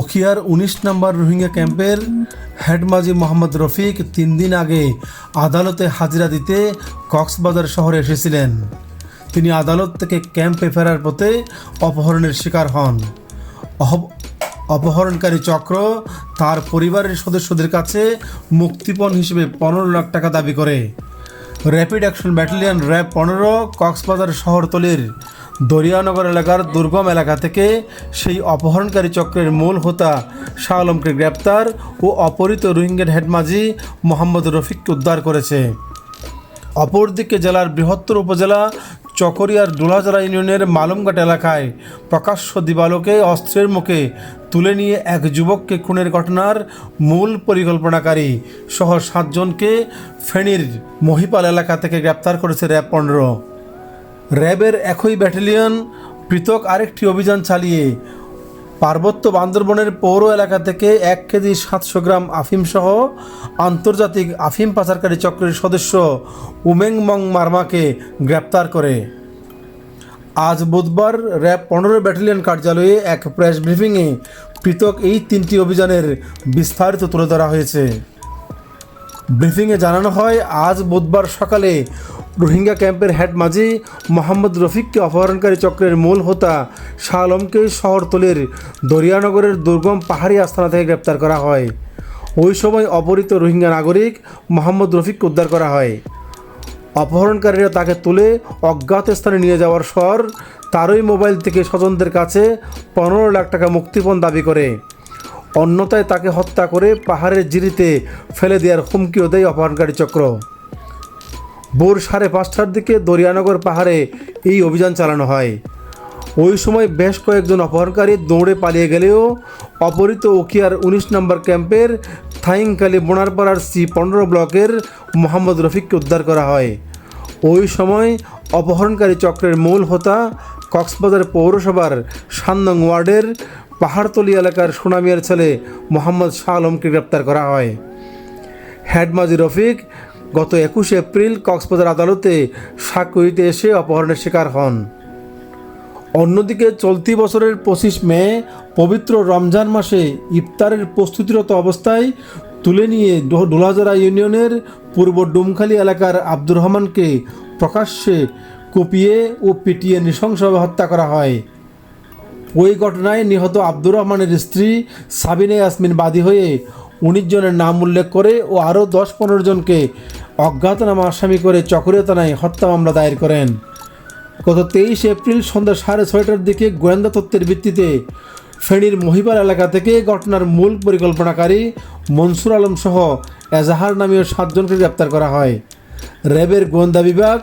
উখিয়ার উনিশ নম্বর রোহিঙ্গা ক্যাম্পের হেডমাজি মোহাম্মদ রফিক তিন দিন আগে আদালতে হাজিরা দিতে কক্সবাজার শহরে এসেছিলেন। তিনি আদালত থেকে ক্যাম্পে ফেরার পথে অপহরণের শিকার হন। অপহরণকারী চক্র তার পরিবারের সদস্যদের কাছে মুক্তিপণ হিসেবে পনেরো লাখ টাকা দাবি করে। র্যাপিড অ্যাকশন ব্যাটালিয়ন র্যাব পনেরো কক্সবাজার শহরতলির দরিয়ানগর এলাকার দুর্গম এলাকা থেকে সেই অপহরণকারী চক্রের মূল হোতা শাহ আলমকে গ্রেপ্তার ও অপহৃত রোহিঙ্গার হেডমাজি মোহাম্মদ রফিককে উদ্ধার করেছে। অপরদিকে জেলার বৃহত্তর উপজেলা চকরিয়ার ডোলাজরা ইউনিয়নের মালুমঘাট এলাকায় প্রকাশ্য দিবালোকে অস্ত্রের মুখে তুলে নিয়ে এক যুবককে খুনের ঘটনার মূল পরিকল্পনাকারী সহ সাতজনকে ফেনীর মহিপাল এলাকা থেকে গ্রেপ্তার করেছে র্যাব পনেরো। র্যাবের একই ব্যাটালিয়ন পৃথক আরেকটি অভিযান চালিয়ে পার্বত্য বান্দরবনের পৌর এলাকা থেকে এক কেজি সাতশো গ্রাম আফিম সহ আন্তর্জাতিক আফিম পাচারকারী চক্রের সদস্য উমেং মং মার্মাকে গ্রেপ্তার করে। আজ বুধবার র্যাব পনেরো ব্যাটালিয়ন কার্যালয়ে এক প্রেস ব্রিফিংয়ে পৃথক এই তিনটি অভিযানের বিস্তারিত তুলে ধরা হয়েছে। ব্রিফিংয়ে জানানো হয়, আজ বুধবার সকালে রোহিঙ্গা ক্যাম্পের হেড মাঝি মোহাম্মদ রফিককে অপহরণকারী চক্রের মূল হোতা শাহ আলমকে শহরতলির দরিয়ানগরের দুর্গম পাহাড়ি আস্থানা থেকে গ্রেপ্তার করা হয়। ওই সময় অপহৃত রোহিঙ্গা নাগরিক মোহাম্মদ রফিককে উদ্ধার করা হয়। অপহরণকারীরা তাকে তুলে অজ্ঞাত স্থানে নিয়ে যাওয়ার পর তারই মোবাইল থেকে স্বজনদের কাছে পনেরো লাখ টাকা মুক্তিপণ দাবি করে। অন্যথায় তাকে হত্যা করে পাহাড়ের জিরিতে ফেলে দেওয়ার হুমকিও দেয় অপহরণকারী চক্র। ভোর সাড়ে পাঁচটার দিকে দরিয়ানগর পাহাড়ে এই অভিযান চালানো হয়। ওই সময় বেশ কয়েকজন অপহরণকারী দৌড়ে পালিয়ে গেলেও অপহৃত ওকিয়ার উনিশ নম্বর ক্যাম্পের থাইংকালি বোনারপাড়ার সি পনেরো ব্লকের মোহাম্মদ রফিককে উদ্ধার করা হয়। ওই সময় অপহরণকারী চক্রের মূল হোতা কক্সবাজার পৌরসভার সান্নং ওয়ার্ডের পাহাড়তলি এলাকার সোনামিয়ার ছেলে মোহাম্মদ শাহ আলমকে গ্রেপ্তার করা হয়। হেডমাজি রফিক গত একুশে এপ্রিল কক্সবাজার আদালতে সাক্ষ্য দিতে এসে অপহরণের শিকার হন। অন্যদিকে চলতি বছরের পঁচিশ মে, পবিত্র রমজান মাসে ইফতারের প্রস্তুতিরত অবস্থায় তুলে নিয়ে ডোলাজরা ইউনিয়নের পূর্ব ডুমখালি এলাকার আব্দুর রহমানকে প্রকাশ্যে কুপিয়ে ও পিটিয়ে নৃশংসভাবে হত্যা করা হয়। ওই ঘটনায় নিহত আব্দুর রহমানের স্ত্রী সাবিনা ইয়াসমিন বাদী হয়ে উনিশ জনের নাম উল্লেখ করে ও আরও দশ পনেরো জনকে অজ্ঞাতনামা আসামি করে চকরিয়া থানায় হত্যা মামলা দায়ের করেন। গত তেইশ এপ্রিল সন্ধ্যা সাড়ে ছয়টার দিকে গোয়েন্দা তথ্যের ভিত্তিতে ফেনীর মহিপাল এলাকা থেকে ঘটনার মূল পরিকল্পনাকারী মনসুর আলম সহ এজাহার নামীয় সাতজনকে গ্রেপ্তার করা হয়। র্যাবের গোয়েন্দা বিভাগ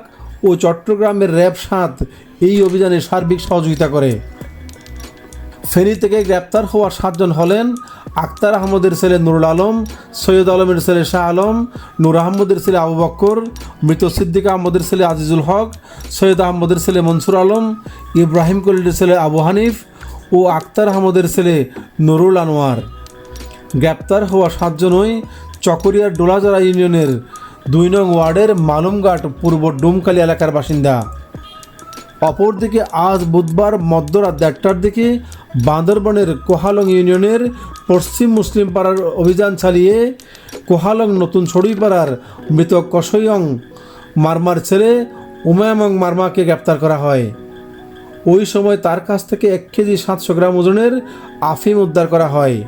ও চট্টগ্রামের র্যাব সাত এই অভিযানে সার্বিক সহযোগিতা করে। ফেনী থেকে গ্রেপ্তার হওয়া সাতজন হলেন আক্তার আহমদের ছেলে নুরুল আলম, সৈয়দ আলমের ছেলে শাহ আলম, নূর আহমদের ছেলে আবু বক্কর, মৃত সিদ্দিক আহমদের ছেলে আজিজুল হক, সৈয়দ আহমদের ছেলে মনসুর আলম, ইব্রাহিম কলিলের ছেলে আবু হানিফ ও আক্তার আহমদের ছেলে নুরুল আনোয়ার। গ্রেপ্তার হওয়া সাতজনই চকরিয়ার ডোলাজরা ইউনিয়নের দুই নং ওয়ার্ডের মালুমঘাট পূর্ব ডুমকালি এলাকার বাসিন্দা। অপরদিকে আজ বুধবার মধ্যরাত দেড়টার দিকে বান্দরবনের কোহালং ইউনিয়নের পশ্চিম মুসলিম পাড়ার অভিযান চালিয়ে কোহালং নতুন ছড়িপাড়ার মৃত কসয়ং মারমার ছেলে উমায়ামং মারমাকে গ্রেপ্তার করা হয়। ওই সময় তার কাছ থেকে এক কেজি সাতশো গ্রাম ওজনের আফিম উদ্ধার করা হয়।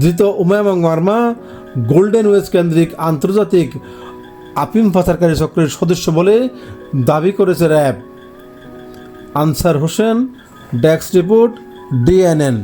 ধৃত উমায়ামং মার্মা গোল্ডেন ওয়েজ কেন্দ্রিক আন্তর্জাতিক আফিম পাচারকারী চক্রের সদস্য বলে দাবি করেছে RAB. Ansar Hossain, desk report DNN